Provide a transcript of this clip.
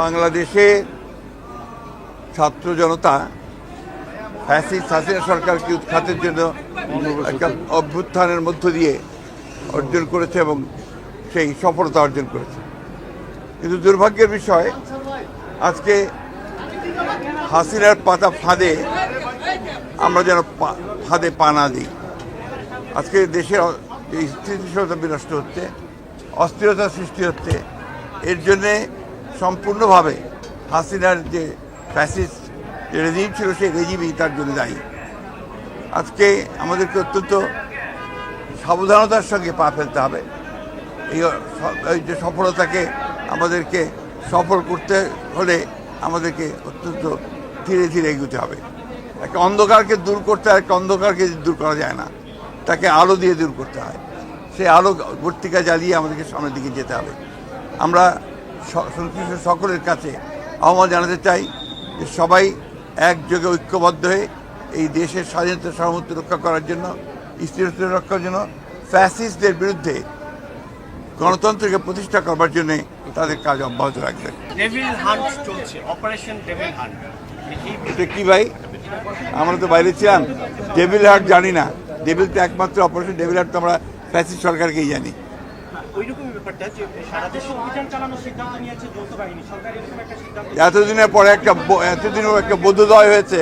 বাংলাদেশে ছাত্র জনতা ফ্যাসিস্ট হাসিনা সরকারকে উৎখাতের জন্য একটা অভ্যুত্থানের মধ্য দিয়ে অর্জন করেছে এবং সেই সফলতা অর্জন করেছে। কিন্তু দুর্ভাগ্যের বিষয়, আজকে হাসিনার পাতা ফাঁদে আমরা যেন ফাঁদে পানা দিই। আজকে দেশের যে স্থিতিশীলতা বিনষ্ট হচ্ছে, অস্থিরতা সৃষ্টি হচ্ছে। এর জন্যে সম্পূর্ণভাবে হাসিনার যে ফ্যাসিস্ট যে রেজিম ছিল, সেই রেজিমই তার জন্য দায়ী। আজকে আমাদেরকে অত্যন্ত সাবধানতার সঙ্গে পা ফেলতে হবে। এই যে সফলতাকে আমাদেরকে সফল করতে হলে আমাদেরকে অত্যন্ত ধীরে ধীরে এগোতে হবে। একটা অন্ধকারকে দূর করতে হয় একটা অন্ধকারকে দূর করা যায় না। তাকে আলো দিয়ে দূর করতে হয়। সেই আলো বর্তিকা জ্বালিয়ে আমাদেরকে সামনের দিকে যেতে হবে। আমরা সংশ্লিষ্ট সকলের কাছে আহ্বান জানাতে চাই যে সবাই একযোগে ঐক্যবদ্ধ হয়ে এই দেশের স্বাধীনতা সার্বভৌমত্ব রক্ষা করার জন্য স্থিরতা রক্ষার জন্য ফ্যাসিস্টদের বিরুদ্ধে গণতন্ত্রকে প্রতিষ্ঠা করবার জন্য তাদের কাজ অব্যাহত এই এটা কি ভাই? আমরা তো বাইরে ছিলাম। ডেভিল হার্ট জানি না। ডেভিল তো একমাত্র অপারেশন ডেভিল হার্ট তো আমরা ফ্যাসিস্ট সরকারকেই জানি। এতদিনের পরে একটা ব- এতদিনও একটা বৌদ্ধদয় হয়েছে।